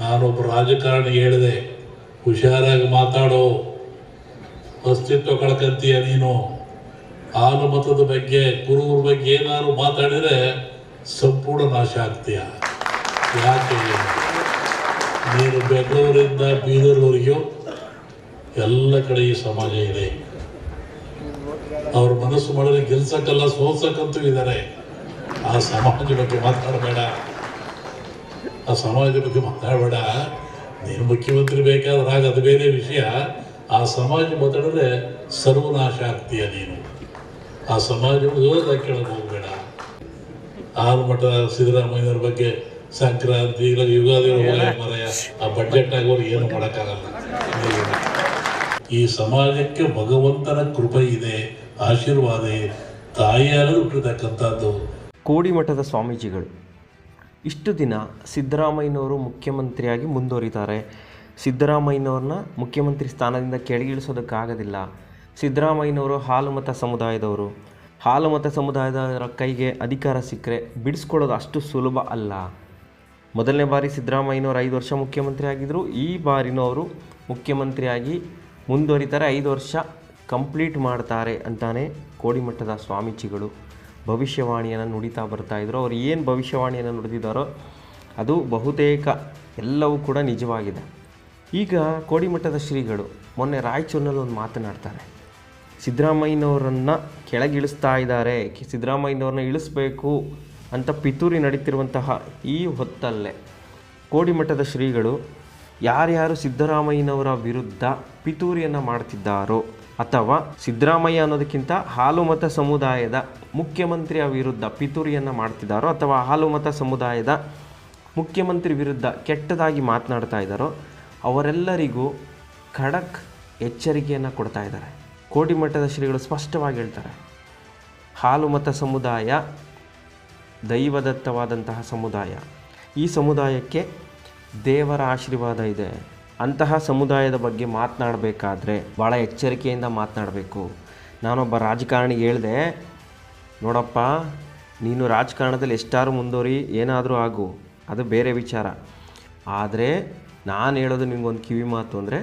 ನಾನೊಬ್ಬ ರಾಜಕಾರಣಿ ಹೇಳಿದೆ, ಹುಷಾರಾಗಿ ಮಾತಾಡೋ, ಅಸ್ತಿತ್ವ ಕಳ್ಕಂತೀಯ ನೀನು. ಹಾಲು ಮತದ ಬಗ್ಗೆ ಕುರುಬರ ಬಗ್ಗೆ ಏನಾದ್ರು ಮಾತಾಡಿದರೆ ಸಂಪೂರ್ಣ ನಾಶ ಆಗ್ತೀಯ. ಯಾಕೆ ನೀನು ಬೆಂಗಳೂರಿಂದ ಬೀದರ್ವರೆಗೂ ಎಲ್ಲ ಕಡೆ ಈ ಸಮಾಜ ಇದೆ. ಅವ್ರ ಮನಸ್ಸು ಮಾಡಿದ್ರೆ ಗೆಲ್ಸಕ್ಕಲ್ಲ, ಸೋಲ್ಸಕ್ಕಂತೂ ಇದ್ದಾರೆ. ಆ ಸಮಾಜ ಬಗ್ಗೆ ಮಾತಾಡಬೇಡ. ಆ ಸಮಾಜ ಬಗ್ಗೆ ಮಾತಾಡಬೇಡ. ನೀನು ಮುಖ್ಯಮಂತ್ರಿ ಬೇಕಾದ್ರೆ ಆಗ ಅದು ಬೇರೆ ವಿಷಯ. ಆ ಸಮಾಜ ಮಾತಾಡಿದ್ರೆ ಸರ್ವನಾಶ ಆಗ್ತೀಯ ನೀನು. ಆ ಸಮಾಜ ವಿರೋಧ ಕೇಳಕ್ಕೆ ಹೋಗಬೇಡ. ಆರು ಮಠದ ಸಿದ್ದರಾಮಯ್ಯವ್ರ ಬಗ್ಗೆ ಸಂಕ್ರಾಂತಿ ಇಲ್ಲ ಯುಗಾದಿ ಮರೆಯ. ಆ ಬಡ್ಜೆಟ್ ಆಗೋರು ಏನು ಮಾಡೋಕ್ಕಾಗಲ್ಲ. ಈ ಸಮಾಜಕ್ಕೆ ಭಗವಂತನ ಕೃಪೆ ಇದೆ ಆಶೀರ್ವಾದ ತಾಯಿಯಾರು ಹುಟ್ಟಿರ್ತಕ್ಕಂಥದ್ದು. ಕೋಡಿಮಠದ ಸ್ವಾಮೀಜಿಗಳು. ಇಷ್ಟು ದಿನ ಸಿದ್ದರಾಮಯ್ಯನವರು ಮುಖ್ಯಮಂತ್ರಿಯಾಗಿ ಮುಂದುವರಿತಾರೆ. ಸಿದ್ದರಾಮಯ್ಯನವ್ರನ್ನ ಮುಖ್ಯಮಂತ್ರಿ ಸ್ಥಾನದಿಂದ ಕೆಳಗಿಳಿಸೋದಕ್ಕಾಗೋದಿಲ್ಲ. ಸಿದ್ದರಾಮಯ್ಯನವರು ಹಾಲುಮತ ಸಮುದಾಯದವರು. ಹಾಲುಮತ ಸಮುದಾಯದವರ ಕೈಗೆ ಅಧಿಕಾರ ಸಿಕ್ಕರೆ ಬಿಡಿಸ್ಕೊಳ್ಳೋದು ಅಷ್ಟು ಸುಲಭ ಅಲ್ಲ. ಮೊದಲನೇ ಬಾರಿ ಸಿದ್ದರಾಮಯ್ಯನವರು ಐದು ವರ್ಷ ಮುಖ್ಯಮಂತ್ರಿ ಆಗಿದ್ದರು ಈ ಬಾರಿನೂ ಅವರು ಮುಖ್ಯಮಂತ್ರಿಯಾಗಿ ಮುಂದುವರಿತಾರೆ. ಐದು ವರ್ಷ ಕಂಪ್ಲೀಟ್ ಮಾಡ್ತಾರೆ ಅಂತಾನೆ ಕೋಡಿಮಠದ ಸ್ವಾಮೀಜಿಗಳು. ಭವಿಷ್ಯವಾಣಿಯನ್ನು ನುಡಿತಾ ಬರ್ತಾ ಇದ್ರು. ಅವ್ರು ಏನು ಭವಿಷ್ಯವಾಣಿಯನ್ನು ನುಡಿದಿದ್ದಾರೋ ಅದು ಬಹುತೇಕ ಎಲ್ಲವೂ ಕೂಡ ನಿಜವಾಗಿದೆ. ಈಗ ಕೋಡಿಮಠದ ಶ್ರೀಗಳು ಮೊನ್ನೆ ರಾಯಚೂರಿನಲ್ಲಿ ಒಂದು ಮಾತನಾಡ್ತಾರೆ. ಸಿದ್ದರಾಮಯ್ಯನವರನ್ನು ಕೆಳಗಿಳಿಸ್ತಾ ಇದ್ದಾರೆ. ಸಿದ್ದರಾಮಯ್ಯನವ್ರನ್ನ ಇಳಿಸ್ಬೇಕು ಅಂತ ಪಿತೂರಿ ನಡೀತಿರುವಂತಹ ಈ ಹೊತ್ತಲ್ಲೇ ಕೋಡಿಮಠದ ಶ್ರೀಗಳು ಯಾರ್ಯಾರು ಸಿದ್ದರಾಮಯ್ಯನವರ ವಿರುದ್ಧ ಪಿತೂರಿಯನ್ನು ಮಾಡ್ತಿದ್ದಾರೋ ಅಥವಾ ಸಿದ್ದರಾಮಯ್ಯ ಅನ್ನೋದಕ್ಕಿಂತ ಹಾಲು ಮತ ಸಮುದಾಯದ ಮುಖ್ಯಮಂತ್ರಿಯ ವಿರುದ್ಧ ಪಿತೂರಿಯನ್ನು ಮಾಡ್ತಿದ್ದಾರೋ ಅಥವಾ ಹಾಲು ಮತ ಸಮುದಾಯದ ಮುಖ್ಯಮಂತ್ರಿ ವಿರುದ್ಧ ಕೆಟ್ಟದಾಗಿ ಮಾತನಾಡ್ತಾ ಇದ್ದಾರೋ ಅವರೆಲ್ಲರಿಗೂ ಖಡಕ್ ಎಚ್ಚರಿಕೆಯನ್ನು ಕೊಡ್ತಾ ಇದ್ದಾರೆ ಕೋಡಿಮಠದ ಶ್ರೀಗಳು ಸ್ಪಷ್ಟವಾಗಿ ಹೇಳ್ತಾರೆ. ಹಾಲು ಮತ ಸಮುದಾಯ ದೈವದತ್ತವಾದಂತಹ ಸಮುದಾಯ. ಈ ಸಮುದಾಯಕ್ಕೆ ದೇವರ ಆಶೀರ್ವಾದ ಇದೆ. ಅಂತಹ ಸಮುದಾಯದ ಬಗ್ಗೆ ಮಾತನಾಡಬೇಕಾದ್ರೆ ಭಾಳ ಎಚ್ಚರಿಕೆಯಿಂದ ಮಾತನಾಡಬೇಕು. ನಾನೊಬ್ಬ ರಾಜಕಾರಣಿ ಹೇಳಿದೆ, ನೋಡಪ್ಪ, ನೀನು ರಾಜಕಾರಣದಲ್ಲಿ ಎಷ್ಟಾರು ಮುಂದುವರಿ, ಏನಾದರೂ ಆಗು, ಅದು ಬೇರೆ ವಿಚಾರ. ಆದರೆ ನಾನು ಹೇಳೋದು ನಿಮಗೊಂದು ಕಿವಿ ಮಾತು ಅಂದರೆ,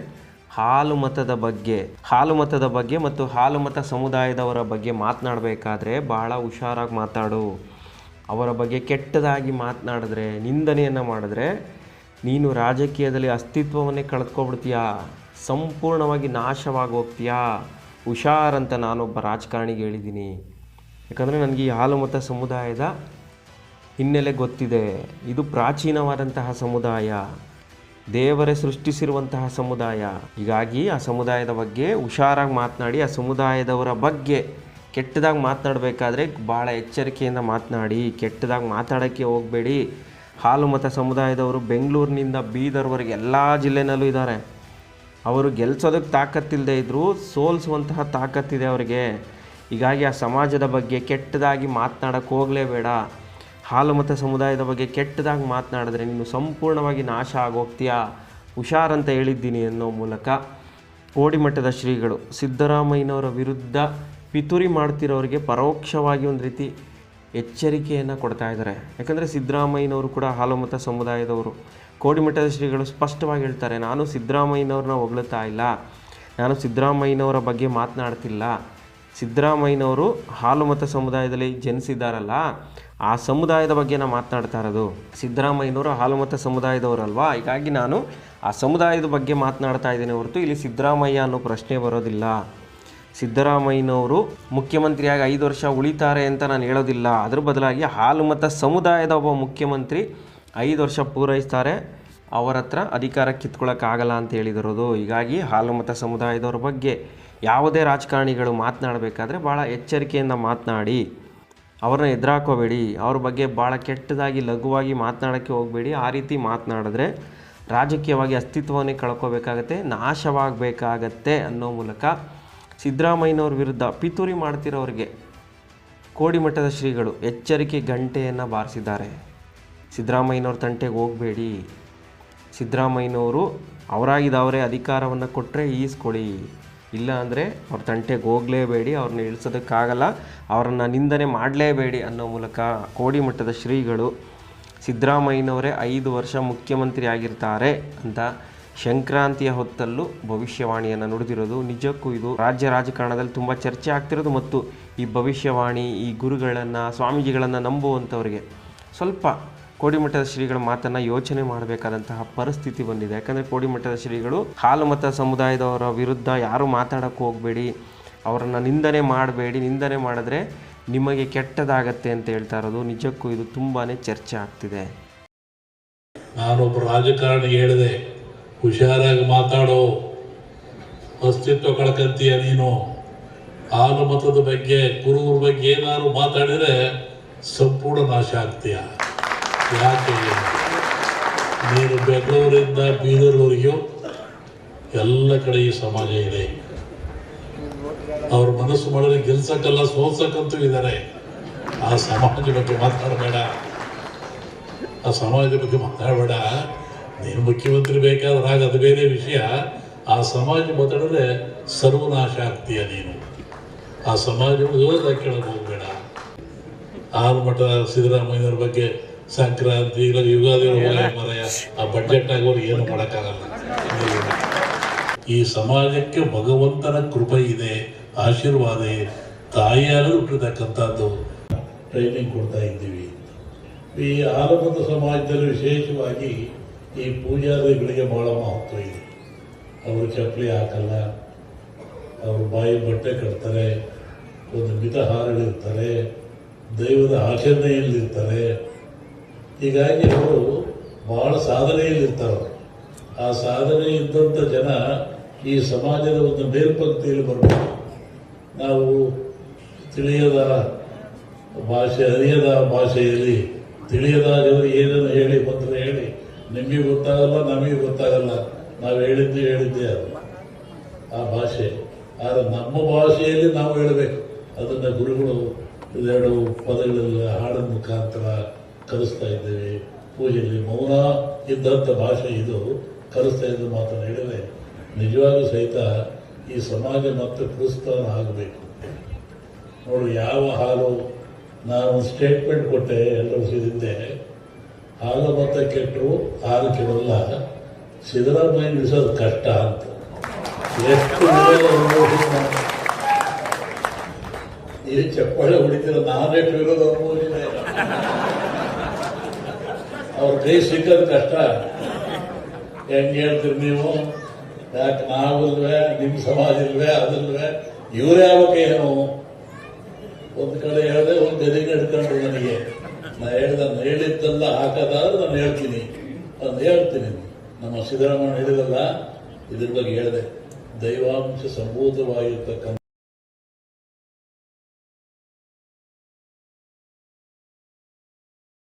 ಹಾಲು ಮತದ ಬಗ್ಗೆ, ಹಾಲು ಮತದ ಬಗ್ಗೆ ಮತ್ತು ಹಾಲು ಮತ ಸಮುದಾಯದವರ ಬಗ್ಗೆ ಮಾತನಾಡಬೇಕಾದ್ರೆ ಭಾಳ ಹುಷಾರಾಗಿ ಮಾತಾಡು. ಅವರ ಬಗ್ಗೆ ಕೆಟ್ಟದಾಗಿ ಮಾತನಾಡಿದ್ರೆ, ನಿಂದನೆಯನ್ನು ಮಾಡಿದ್ರೆ ನೀನು ರಾಜಕೀಯದಲ್ಲಿ ಅಸ್ತಿತ್ವವನ್ನೇ ಕಳೆದುಕೊಬಿಡ್ತೀಯಾ ಸಂಪೂರ್ಣವಾಗಿ ನಾಶವಾಗಿ ಹೋಗ್ತೀಯಾ ಹುಷಾರಂತ ನಾನೊಬ್ಬ ರಾಜಕಾರಣಿಗೆ ಹೇಳಿದ್ದೀನಿ. ಯಾಕಂದರೆ ನನಗೆ ಈ ಹಾಲುಮತ ಸಮುದಾಯದ ಹಿನ್ನೆಲೆ ಗೊತ್ತಿದೆ. ಇದು ಪ್ರಾಚೀನವಾದಂತಹ ಸಮುದಾಯ. ದೇವರೇ ಸೃಷ್ಟಿಸಿರುವಂತಹ ಸಮುದಾಯ. ಹೀಗಾಗಿ ಆ ಸಮುದಾಯದ ಬಗ್ಗೆ ಹುಷಾರಾಗಿ ಮಾತನಾಡಿ, ಆ ಸಮುದಾಯದವರ ಬಗ್ಗೆ ಕೆಟ್ಟದಾಗಿ ಮಾತನಾಡಬೇಕಾದ್ರೆ ಭಾಳ ಎಚ್ಚರಿಕೆಯಿಂದ ಮಾತನಾಡಿ, ಕೆಟ್ಟದಾಗಿ ಮಾತಾಡೋಕ್ಕೆ ಹೋಗಬೇಡಿ. ಹಾಲು ಮತ ಸಮುದಾಯದವರು ಬೆಂಗಳೂರಿನಿಂದ ಬೀದರ್ವರೆಗೆ ಎಲ್ಲ ಜಿಲ್ಲೆನಲ್ಲೂ ಇದ್ದಾರೆ. ಅವರು ಗೆಲ್ಸೋದಕ್ಕೆ ತಾಕತ್ತಿಲ್ಲದೆ ಇದ್ದರೂ ಸೋಲಿಸುವಂತಹ ತಾಕತ್ತಿದೆ ಅವರಿಗೆ. ಹೀಗಾಗಿ ಆ ಸಮಾಜದ ಬಗ್ಗೆ ಕೆಟ್ಟದಾಗಿ ಮಾತನಾಡಕ್ಕೆ ಹೋಗಲೇಬೇಡ ಹಾಲು ಮತ ಸಮುದಾಯದ ಬಗ್ಗೆ ಕೆಟ್ಟದಾಗಿ ಮಾತನಾಡಿದ್ರೆ ನೀನು ಸಂಪೂರ್ಣವಾಗಿ ನಾಶ ಆಗೋಗ್ತೀಯಾ? ಹುಷಾರಂತ ಹೇಳಿದ್ದೀನಿ ಅನ್ನೋ ಮೂಲಕ ಕೋಡಿಮಠದ ಶ್ರೀಗಳು ಸಿದ್ದರಾಮಯ್ಯನವರ ವಿರುದ್ಧ ಪಿತೂರಿ ಮಾಡ್ತಿರೋರಿಗೆ ಪರೋಕ್ಷವಾಗಿ ಒಂದು ರೀತಿ ಎಚ್ಚರಿಕೆಯನ್ನು ಕೊಡ್ತಾ ಇದ್ದಾರೆ. ಯಾಕಂದರೆ ಸಿದ್ದರಾಮಯ್ಯನವರು ಕೂಡ ಹಾಲುಮತ ಸಮುದಾಯದವರು. ಕೋಡಿಮಠದ ಶ್ರೀಗಳು ಸ್ಪಷ್ಟವಾಗಿ ಹೇಳ್ತಾರೆ, ನಾನು ಸಿದ್ದರಾಮಯ್ಯನವ್ರನ್ನ ಹೊಗಳುತ್ತಾ ಇಲ್ಲ. ನಾನು ಸಿದ್ದರಾಮಯ್ಯನವರ ಬಗ್ಗೆ ಮಾತನಾಡ್ತಿಲ್ಲ. ಸಿದ್ದರಾಮಯ್ಯನವರು ಹಾಲುಮತ ಸಮುದಾಯದಲ್ಲಿ ಜನಿಸಿದ್ದಾರಲ್ಲ ಆ ಸಮುದಾಯದ ಬಗ್ಗೆ ನಾನು ಮಾತನಾಡ್ತಾ ಇರೋದು. ಸಿದ್ದರಾಮಯ್ಯನವರು ಹಾಲುಮತ ಸಮುದಾಯದವರಲ್ವಾ? ಹೀಗಾಗಿ ನಾನು ಆ ಸಮುದಾಯದ ಬಗ್ಗೆ ಮಾತನಾಡ್ತಾ ಇದ್ದೇನೆ ಹೊರತು ಇಲ್ಲಿ ಸಿದ್ದರಾಮಯ್ಯ ಅನ್ನೋ ಪ್ರಶ್ನೆ ಬರೋದಿಲ್ಲ. ಸಿದ್ದರಾಮಯ್ಯನವರು ಮುಖ್ಯಮಂತ್ರಿಯಾಗಿ ಐದು ವರ್ಷ ಉಳಿತಾರೆ ಅಂತ ನಾನು ಹೇಳೋದಿಲ್ಲ. ಅದ್ರ ಬದಲಾಗಿ ಹಾಲು ಮತ್ತು ಸಮುದಾಯದ ಒಬ್ಬ ಮುಖ್ಯಮಂತ್ರಿ ಐದು ವರ್ಷ ಪೂರೈಸ್ತಾರೆ. ಅವರ ಹತ್ರ ಅಧಿಕಾರ ಕಿತ್ಕೊಳ್ಳೋಕ್ಕಾಗಲ್ಲ ಅಂತ ಹೇಳಿದಿರೋದು. ಹೀಗಾಗಿ ಹಾಲು ಮತ ಸಮುದಾಯದವ್ರ ಬಗ್ಗೆ ಯಾವುದೇ ರಾಜಕಾರಣಿಗಳು ಮಾತನಾಡಬೇಕಾದ್ರೆ ಭಾಳ ಎಚ್ಚರಿಕೆಯಿಂದ ಮಾತನಾಡಿ. ಅವ್ರನ್ನ ಎದುರಾಕೋಬೇಡಿ. ಅವ್ರ ಬಗ್ಗೆ ಭಾಳ ಕೆಟ್ಟದಾಗಿ, ಲಘುವಾಗಿ ಮಾತನಾಡೋಕ್ಕೆ ಹೋಗಬೇಡಿ. ಆ ರೀತಿ ಮಾತನಾಡಿದ್ರೆ ರಾಜಕೀಯವಾಗಿ ಅಸ್ತಿತ್ವವನ್ನೇ ಕಳ್ಕೋಬೇಕಾಗತ್ತೆ, ನಾಶವಾಗಬೇಕಾಗತ್ತೆ ಅನ್ನೋ ಮೂಲಕ ಸಿದ್ದರಾಮಯ್ಯನವ್ರ ವಿರುದ್ಧ ಪಿತೂರಿ ಮಾಡ್ತಿರೋರಿಗೆ ಕೋಡಿಮಠದ ಶ್ರೀಗಳು ಎಚ್ಚರಿಕೆ ಗಂಟೆಯನ್ನು ಬಾರಿಸಿದ್ದಾರೆ. ಸಿದ್ದರಾಮಯ್ಯನವ್ರ ತಂಟೆಗೆ ಹೋಗಬೇಡಿ. ಸಿದ್ದರಾಮಯ್ಯನವರು ಅವರಾಗಿದ್ದವರೇ ಅಧಿಕಾರವನ್ನು ಕೊಟ್ಟರೆ ಈಸ್ಕೊಳ್ಳಿ. ಇಲ್ಲ ಅಂದರೆ ಅವ್ರ ತಂಟೆಗೆ ಹೋಗಲೇಬೇಡಿ, ಅವ್ರನ್ನ ಇಳಿಸೋದಕ್ಕಾಗಲ್ಲ, ಅವರನ್ನು ನಿಂದನೆ ಮಾಡಲೇಬೇಡಿ ಅನ್ನೋ ಮೂಲಕ ಕೋಡಿಮಠದ ಶ್ರೀಗಳು ಸಿದ್ದರಾಮಯ್ಯನವರೇ ಐದು ವರ್ಷ ಮುಖ್ಯಮಂತ್ರಿ ಆಗಿರ್ತಾರೆ ಅಂತ ಸಂಕ್ರಾಂತಿಯ ಹೊತ್ತಲ್ಲೂ ಭವಿಷ್ಯವಾಣಿಯನ್ನು ನುಡಿದಿರೋದು ನಿಜಕ್ಕೂ ಇದು ರಾಜ್ಯ ರಾಜಕಾರಣದಲ್ಲಿ ತುಂಬ ಚರ್ಚೆ ಆಗ್ತಿರೋದು ಮತ್ತು ಈ ಭವಿಷ್ಯವಾಣಿ, ಈ ಗುರುಗಳನ್ನು, ಸ್ವಾಮೀಜಿಗಳನ್ನು ನಂಬುವಂಥವ್ರಿಗೆ ಸ್ವಲ್ಪ ಕೋಡಿಮಠದ ಶ್ರೀಗಳ ಮಾತನ್ನು ಯೋಚನೆ ಮಾಡಬೇಕಾದಂತಹ ಪರಿಸ್ಥಿತಿ ಬಂದಿದೆ. ಯಾಕಂದರೆ ಕೋಡಿಮಠದ ಶ್ರೀಗಳು ಹಾಲು ಮತ ಸಮುದಾಯದವರ ವಿರುದ್ಧ ಯಾರೂ ಮಾತಾಡೋಕ್ಕೆ ಹೋಗಬೇಡಿ, ಅವರನ್ನು ನಿಂದನೆ ಮಾಡಬೇಡಿ, ನಿಂದನೆ ಮಾಡಿದ್ರೆ ನಿಮಗೆ ಕೆಟ್ಟದಾಗತ್ತೆ ಅಂತ ಹೇಳ್ತಾ ಇರೋದು ನಿಜಕ್ಕೂ ಇದು ತುಂಬಾ ಚರ್ಚೆ ಆಗ್ತಿದೆ. ನಾನೊಬ್ಬ ರಾಜಕಾರಣಿ ಹೇಳಿದೆ. ಹುಷಾರಾಗಿ ಮಾತಾಡೋ ಅಸ್ತಿತ್ವ ಕಳ್ಕಂತೀಯ ನೀನು? ಹಾಲು ಮತದ ಬಗ್ಗೆ ಕುರುಬರ ಬಗ್ಗೆ ಏನಾದ್ರು ಮಾತಾಡಿದರೆ ಸಂಪೂರ್ಣ ನಾಶ ಆಗ್ತೀಯ. ಯಾಕೆ? ನೀನು ಬೆಂಗಳೂರಿಂದ ಬೀದರ್ವರೆಗೂ ಎಲ್ಲ ಕಡೆ ಈ ಸಮಾಜ ಇದೆ. ಅವ್ರ ಮನಸ್ಸು ಮಾಡಿದ್ರೆ ಗೆಲ್ಸಕ್ಕಲ್ಲ, ಸೋಲ್ಸಕ್ಕಂತೂ ಇದ್ದಾರೆ. ಆ ಸಮಾಜ ಬಗ್ಗೆ ಮಾತಾಡಬೇಡ. ಆ ಸಮಾಜದ ಬಗ್ಗೆ ಮಾತಾಡಬೇಡ. ನೀನು ಮುಖ್ಯಮಂತ್ರಿ ಬೇಕಾದ್ರೆ ಹಾಗೆ ಅದು ಬೇರೆ ವಿಷಯ. ಆ ಸಮಾಜ ಮಾತಾಡಿದ್ರೆ ಸರ್ವನಾಶ ಆಗ್ತೀಯ ನೀನು. ಆ ಸಮಾಜ ಕೇಳೋದು ಕೇಳಕ್ಕೆ ಆರು ಸಿದ್ದರಾಮಯ್ಯವ್ರ ಬಗ್ಗೆ ಸಂಕ್ರಾಂತಿ ಇಲ್ಲ ಯುಗಾದಿ ಮರೆಯ ಆ ಬಡ್ಜೆಟ್ ಆಗೋರು ಏನು ಮಾಡೋಕ್ಕಾಗಲ್ಲ. ಈ ಸಮಾಜಕ್ಕೆ ಭಗವಂತನ ಕೃಪೆ ಇದೆ ಆಶೀರ್ವಾದ ಇದೆ. ತಾಯಿಯಾದರೂ ಹುಟ್ಟಿರ್ತಕ್ಕಂಥದ್ದು ಟ್ರೈನಿಂಗ್ ಕೊಡ್ತಾ ಇದ್ದೀವಿ. ಈ ಆಲಮದ ಸಮಾಜದಲ್ಲಿ ವಿಶೇಷವಾಗಿ ಈ ಪೂಜಾರಿಗಳಿಗೆ ಬಹಳ ಮಹತ್ವ ಇದೆ. ಅವರು ಚಪ್ಪಲಿ ಹಾಕಲ್ಲ, ಅವರು ಬಾಯಿ ಬಟ್ಟೆ ಕಟ್ತಾರೆ, ಒಂದು ಮಿತಹಾರಗಳಿರ್ತಾರೆ ದೈವದ ಆಚರಣೆಯಲ್ಲಿರ್ತಾರೆ. ಹೀಗಾಗಿ ಅವರು ಬಹಳ ಸಾಧನೆಯಲ್ಲಿರ್ತಾರೆ. ಆ ಸಾಧನೆ ಇದ್ದಂಥ ಜನ ಈ ಸಮಾಜದ ಒಂದು ಮೇಲ್ಪಂಕ್ತಿಯಲ್ಲಿ ಬರಬೇಕು ನಾವು ತಿಳಿಯದ ಭಾಷೆ, ಅರಿಯದ ಭಾಷೆಯಲ್ಲಿ ತಿಳಿಯದ ಜನರು ಏನನ್ನು ಹೇಳಿ ಬಂದರೆ ಹೇಳಿ. ನಿಮಗೆ ಗೊತ್ತಾಗಲ್ಲ, ನಮಗೆ ಗೊತ್ತಾಗಲ್ಲ. ನಾವು ಹೇಳಿದ್ದು ಹೇಳಿದ್ದೆ ಅದು. ಆ ಭಾಷೆ. ಆದರೆ ನಮ್ಮ ಭಾಷೆಯಲ್ಲಿ ನಾವು ಹೇಳಬೇಕು. ಅದನ್ನು ಗುರುಗಳು ಇದೆರಡು ಪದಗಳಲ್ಲಿ ಹಾಡಿನ ಮುಖಾಂತರ ಕಲಿಸ್ತಾ ಇದ್ದೇವೆ. ಪೂಜೆಯಲ್ಲಿ ಮೌನ ಇದ್ದಂಥ ಭಾಷೆ ಇದು. ಕಲಿಸ್ತಾ ಇದ್ದ ಮಾತನ್ನು ಹೇಳಿದೆ ನಿಜವಾಗೂ ಸಹಿತ ಈ ಸಮಾಜ ಮತ್ತೆ ಪುರಸ್ಕಾರ ಆಗಬೇಕು. ನೋಡು, ಯಾವ ಹಾಲು ನಾನು ಸ್ಟೇಟ್ಮೆಂಟ್ ಕೊಟ್ಟೆ, ಎಲ್ಲರೂ ಸೇರಿದ್ದೆ. ಹಾಲು ಮತ್ತೆ ಕೆಟ್ಟರು ಆಗ ಕೆಡಲ್ಲ ಸಿದ್ದರಾಮಯ್ಯ ನಿಲ್ಲಿಸೋದು ಕಷ್ಟ ಅಂತ. ಎಷ್ಟು. ಈ ಚಪ್ಪಾಳೆ ಹೊಡಿತೀರ, ನಾನೇ ವಿರೋಧ ಅನುಭವಿಸಿದೆ ಅವ್ರ ಕೈ ಸಿಕ್ಕೋದು ಕಷ್ಟ. ಹೆಂಗೆ ಹೇಳ್ತೀರಿ ನೀವು? ಯಾಕೆ ನಾವಿಲ್ವೇ ನಿಮ್ಮ ಸಮಾಜ ಇಲ್ವೇ ಅದಿಲ್ವೇ ಇವ್ರು ಆಗಬೇಕೇನು? ಏನು ಒಂದು ಕಡೆ ಹೇಳಿದೆ, ಒಂದು ಗದಿಗೆ ಹಿಡ್ಕೊಂಡ್ರು ನನಗೆ. ನಾ ಹೇಳಿದ ನಾನು ಹೇಳಿದ್ದೆಲ್ಲ ಹಾಕೋದಾದ್ರೆ ನಾನು ಹೇಳ್ತೀನಿ. ಅದನ್ನು ಹೇಳ್ತೀನಿ. ನಮ್ಮ ಸಿದ್ದರಾಮಯ್ಯ ಹೇಳಿದಲ್ಲ, ಇದ್ರ ಬಗ್ಗೆ ಹೇಳಿದೆ. ದೈವಾಂಶ ಸಂಭೂತವಾಗಿರ್ತಕ್ಕಂಥ